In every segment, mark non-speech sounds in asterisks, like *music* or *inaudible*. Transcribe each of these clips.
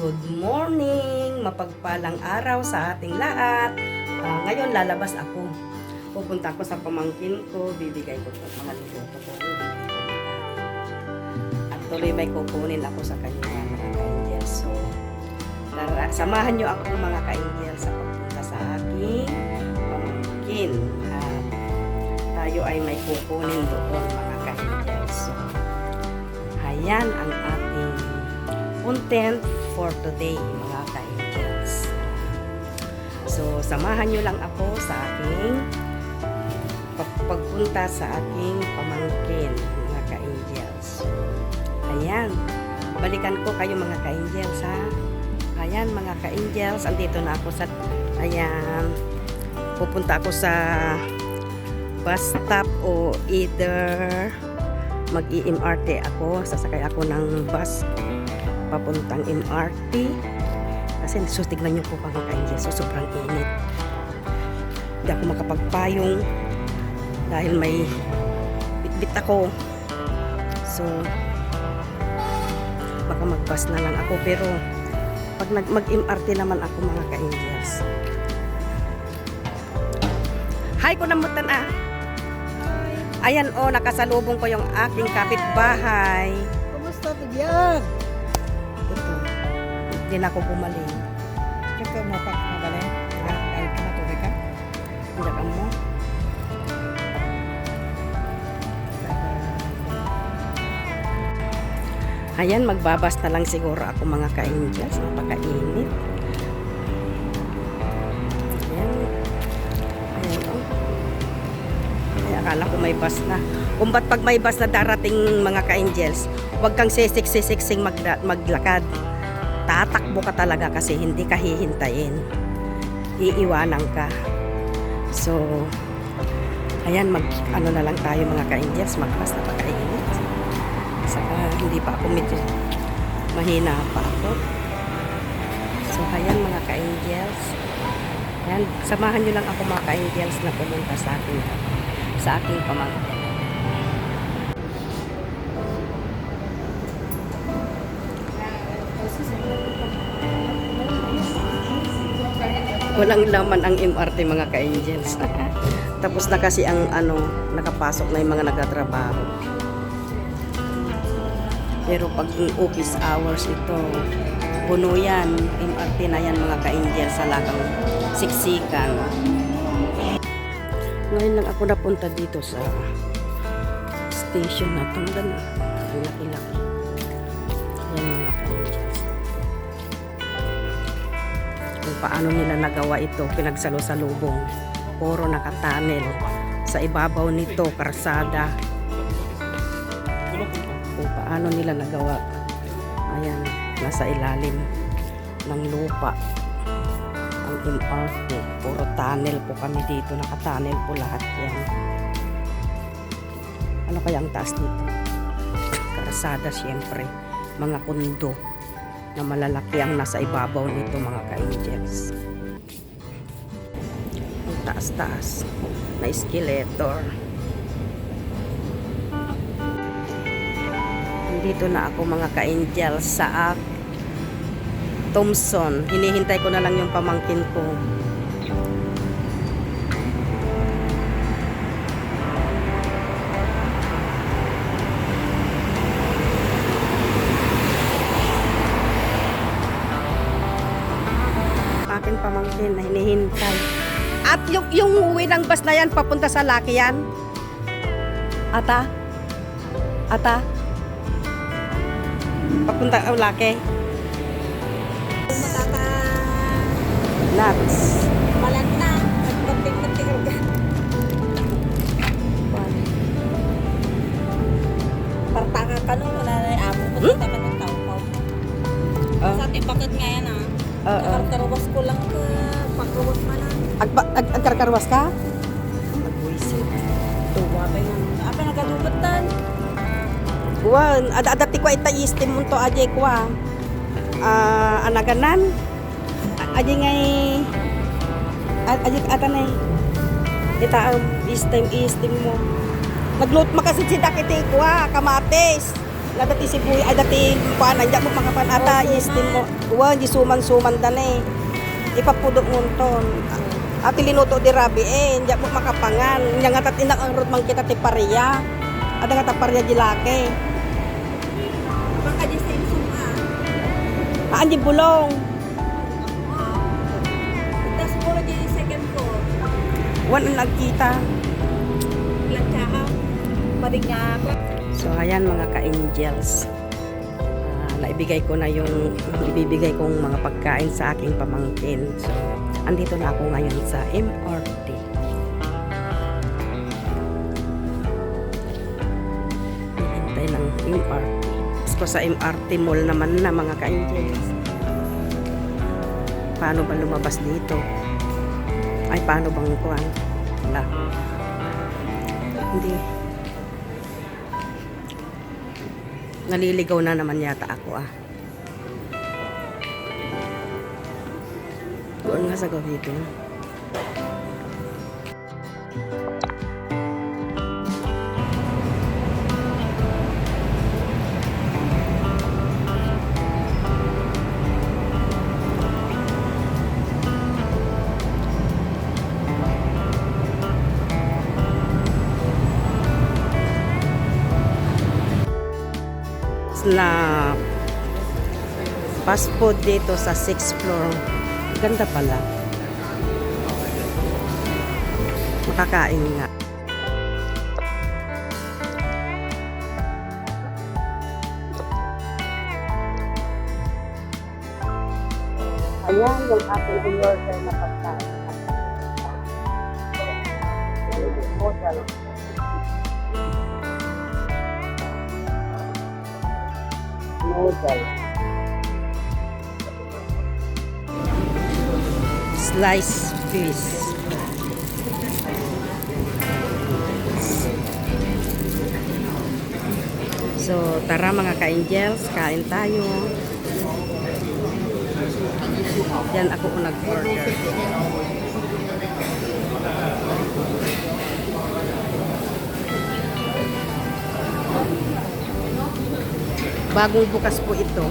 Good morning! Mapagpalang araw sa ating lahat. Ah, ngayon, lalabas ako. Pupunta ako sa pamangkin ko, bibigay ko ito mga niluto ko. At tuloy may kukunin ako sa kanya, mga ka-angels. So, tara, samahan niyo ako mga ka-angels sa pagpunta sa aking pamangkin. At tayo ay may kukunin doon, mga ka-angels. So, Ayan ang ating content for today, mga ka-angels. So, samahan nyo lang ako sa aking pag- pagpunta sa aking pamangkin, mga ka-angels. Ayan. Balikan ko kayo mga ka-angels, ha? Ayan, mga ka-angels. Andito na ako sa... Ayan. Pupunta ako sa bus stop o either mag-i-MRT ako. Sasakay ako ng bus papuntang MRT. Kasi so, tignan nyo po mga ka-angels. So, sobrang init. Hindi ako makapagpayong dahil may bitbit ako. So, baka mag-bus na lang ako. Pero, pag mag-MRT naman ako mga ka-angels. Hi, kunamutan ah. Ayan o, nakasalubong ko yung aking kapitbahay. Kumusta? Ito, na ako bumaling. Kasi mapak na balik. Ha? Ay, kinatubig ka? Hindi ka mo. Ayan, magbabas na lang siguro ako mga ka-angels. Napakainit. Ayan. Ayan o. Ay, akala ko may bus na. Kung ba't pag may bus na darating mga ka-angels, huwag kang sisik-sisiksing maglakad. Tatakbo ka talaga kasi hindi ka hihintayin. Iiwanan ka. So, ayan, mag, ano na lang tayo mga ka-angels, magbas na pagkainit. Saka hindi pa ako medyo mahina pa ako. So, ayan mga ka-angels. Ayan, samahan nyo lang ako mga ka-angels na pumunta sa aking, sa aking pamangkin. Walang laman ang MRT mga ka-angels. *laughs* Tapos na kasi ang ano, nakapasok na yung mga nagtatrabaho. Pero pag office hours ito, puno yan. MRT na yan mga ka-angels sa lakang siksikan. Ngayon lang ako napunta dito sa station na ganda. Ang laki-laki. Kung paano nila nagawa ito, pinagsalo-salubong. Puro nakatanel. Sa ibabaw nito, karsada. Kung paano nila nagawa. Ayan, nasa ilalim ng lupa. Ang MRT. Puro tunnel po kami dito. Nakatunnel po lahat yan. Ano kaya ang taas dito? Karsada siyempre. Mga kundo na malalaki ang nasa ibabaw nito mga ka-angels. Ang taas-taas na escalator. Dito na ako mga ka-angels sa Thompson. Hinihintay ko na lang yung pamangkin ko. Pamangkin na hinihintay. At yung, yung uwi ng bus na yan, papunta sa Laki yan. Ata? Ata? Papunta ang Laki? Matata. Nuts. Ag, ag, agkarkarwas ka? Nagbuisit. Tuwa ba yun? Apa nagalubatan? Kuwan, ad adati ko ita istim mo to ah. Ah, anaganan. A- Ajay ngay a- ajay atanay. Ita um, istim istim mo. Naglut makasit si dakiti ko ah, kamatis. Na dati si Buya, ay dati kuan anja mo makapan ata istin mo. Wa di suman-suman dan eh. Ipapudok ngunton. At linuto di rabi eh, anja mo makapangan. Nya nga inang ang man kita ti pareya. Ada nga ta pareya di laki. Baka di sa suma. Aan di bulong. Tapos mo di second floor. Wan ang nagkita. Planchahan. Paring nga ako. So ayan mga ka-angels. Ah, naibigay ko na yung ibibigay kong mga pagkain sa aking pamangkin. So andito na ako ngayon sa MRT. Hintay ng MRT. Ko sa MRT mall naman na mga ka-angels. Paano ba lumabas dito? Ay, paano bang kuhan? Wala. Hindi. Naliligaw na naman yata ako ah. Doon nga sa gawin na fast food dito sa 6th floor. Ganda pala. Makakain nga. Ayan yung ating in-order na pagkain. Hotel. Noodle. Slice fish. So, tara mga ka-angels, kain tayo. Yan ako ko nag-order. Bagong bukas po ito.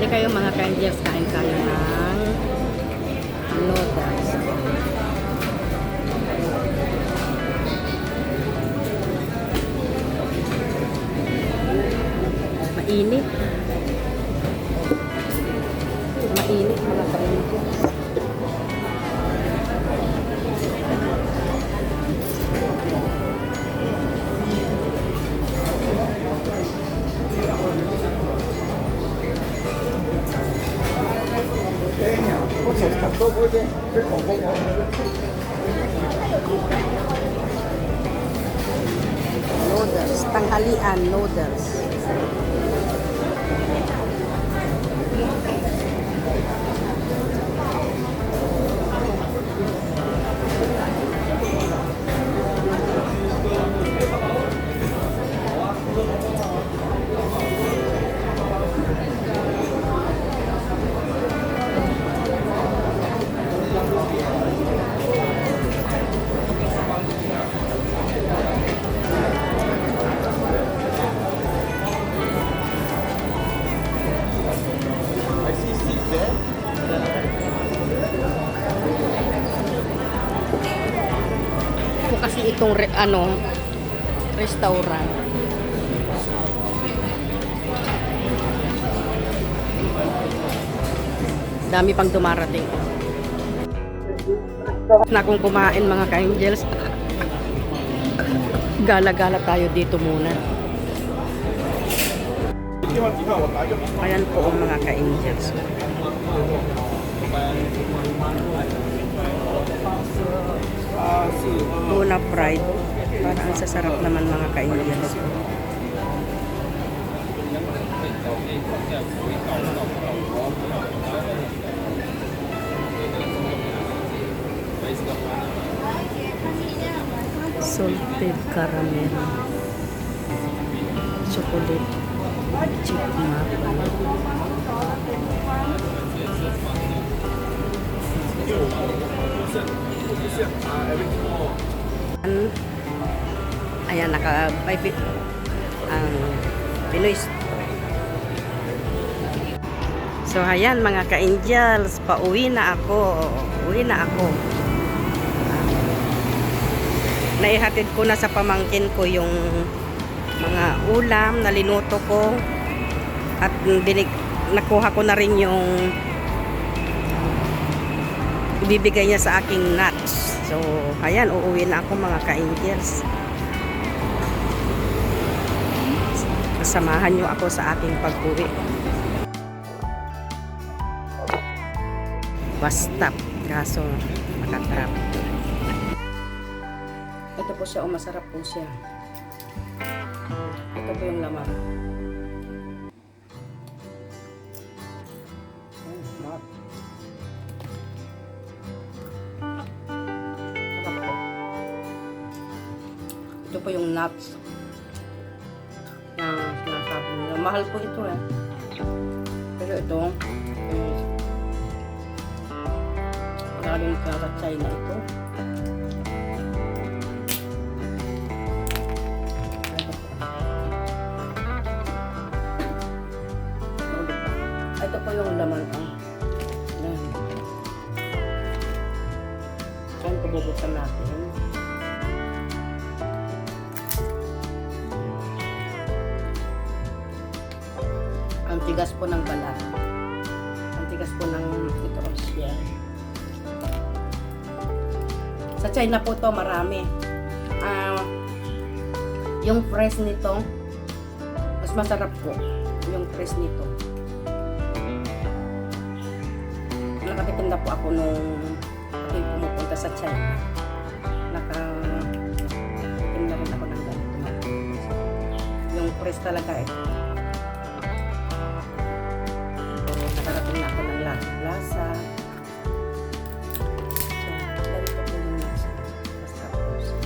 Ano kayo mga ka-angels, kain tayo. Ng Noodles. Tanghalian noodles. Itong re- ano restaurant. Dami pang dumarating. Na kung kumain mga ka-angels. *laughs* Gala-gala tayo dito muna. Ayan po ang mga ka-angels. Tuna fried. Para ang sasarap naman mga ka-Indians. Salted caramel. Chocolate. Chip maple. An Ayan, naka pi- ang Pinoy. So, ayan mga ka-angels, pauwi na ako. Uwi na ako. Naihatid ko na sa pamangkin ko yung mga ulam na linuto ko at binig, nakuha ko na rin yung ibibigay niya sa aking nuts. So, ayan, uuwi na ako mga ka-angels. Samahan niyo ako sa aking pag-uwi. Bus stop. Kaso, nakatrap. Ito po siya, o masarap po siya. Ito po yung laman. Ito po yung nuts na sinasabi nila. Mahal po ito eh. Pero ito, galing ka sa China ito. Ito po. Yung laman. Oh. Yan. Yan po bubuksan natin. Tigas po ng balat. Ang tigas po ng ito shell. Sa China po to marami. Ah, yung press nito, mas masarap po. Yung press nito. Nakatikim na po ako nung ako'y pumupunta sa China. Nakatikim na rin ako ng ganito. Yung press talaga eh. Na ako ng lasa. lasa. So, po yung po siya.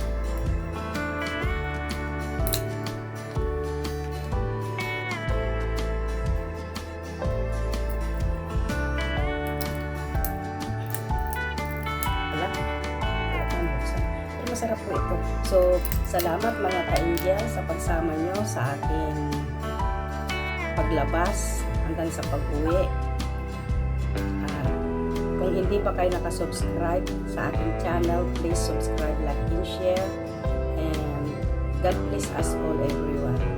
Wala. Masarap po ito. So, salamat mga ka-angel sa pagsama nyo sa aking paglabas hanggang sa pag-uwi. Pa kayo nakasubscribe sa aking channel, please subscribe, like, and share. And God bless us all everyone.